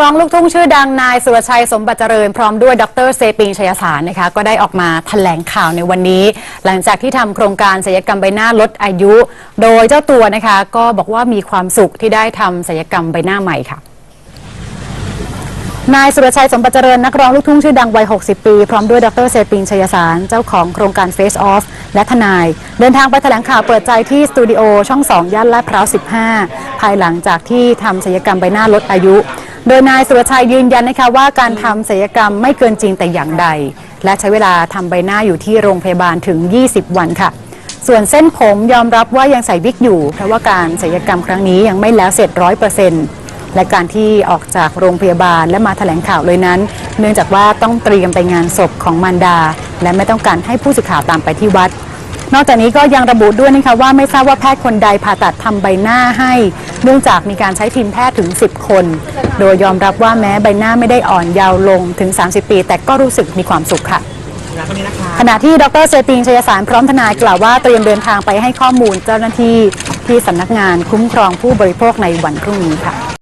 ร้องลูกทุ่งชื่อดังนายสุรชัยสมบัติเจริญพร้อมด้วยดรเซปิงชัยสารนะคะก็ได้ออกมาแถลงข่าวในวันนี้ หลังจากที่ทำโครงการศัลยกรรมใบหน้าลดอายุ โดยเจ้าตัวนะคะ ก็บอกว่ามีความสุขที่ได้ทำศัลยกรรมใบหน้าใหม่ค่ะนายสุรชัยสมบัติเจริญนักร้องลูกทุ่งชื่อดังวัย 60 ปี พร้อมด้วยดรเซปิงชัยสาร เจ้าของโครงการ Face Off และทนาย เดินทางไปแถลงข่าวเปิดใจที่สตูดิโอช่อง 2 ย่านลาดพร้าว 15 ภายหลังจากที่ทำศัลยกรรมใบหน้าลดอายุ โดยนายสุรชัยยืนยันนะคะว่าการทำศัลยกรรมไม่เกินจริงแต่อย่างใด และใช้เวลาทำใบหน้าอยู่ที่โรงพยาบาลถึง 20 วันค่ะ ส่วนเส้นผมยอมรับว่ายังใส่วิกอยู่ เพราะว่าการศัลยกรรมครั้งนี้ยังไม่แล้วเสร็จร้อยเปอร์เซ็นต์และการที่ออกจากโรงพยาบาลและมาแถลงข่าวเลยนั้น เนื่องจากว่าต้องเตรียมไปงานศพของมารดา และไม่ต้องการให้ผู้สื่อข่าวตามไปที่วัด นอกจากนี้ก็ยังระบุด้วยนะคะว่าไม่ทราบว่าแพทย์คนใดผ่าตัดทำใบหน้าให้ เนื่องจากมีการใช้ทีมแพทย์ถึง 10 คน โดยยอมรับว่าแม้ใบหน้าไม่ได้อ่อนยาวลงถึง 30 ปี แต่ก็รู้สึกมีความสุขค่ะขณะที่ดรเซปิงชัยสารพร้อมทนายกล่าวว่าเตรียมเดินทางไปให้ข้อมูลเจ้าหน้าที่ที่สำนักงานคุ้มครองผู้บริโภคในวันพรุ่งนี้ค่ะ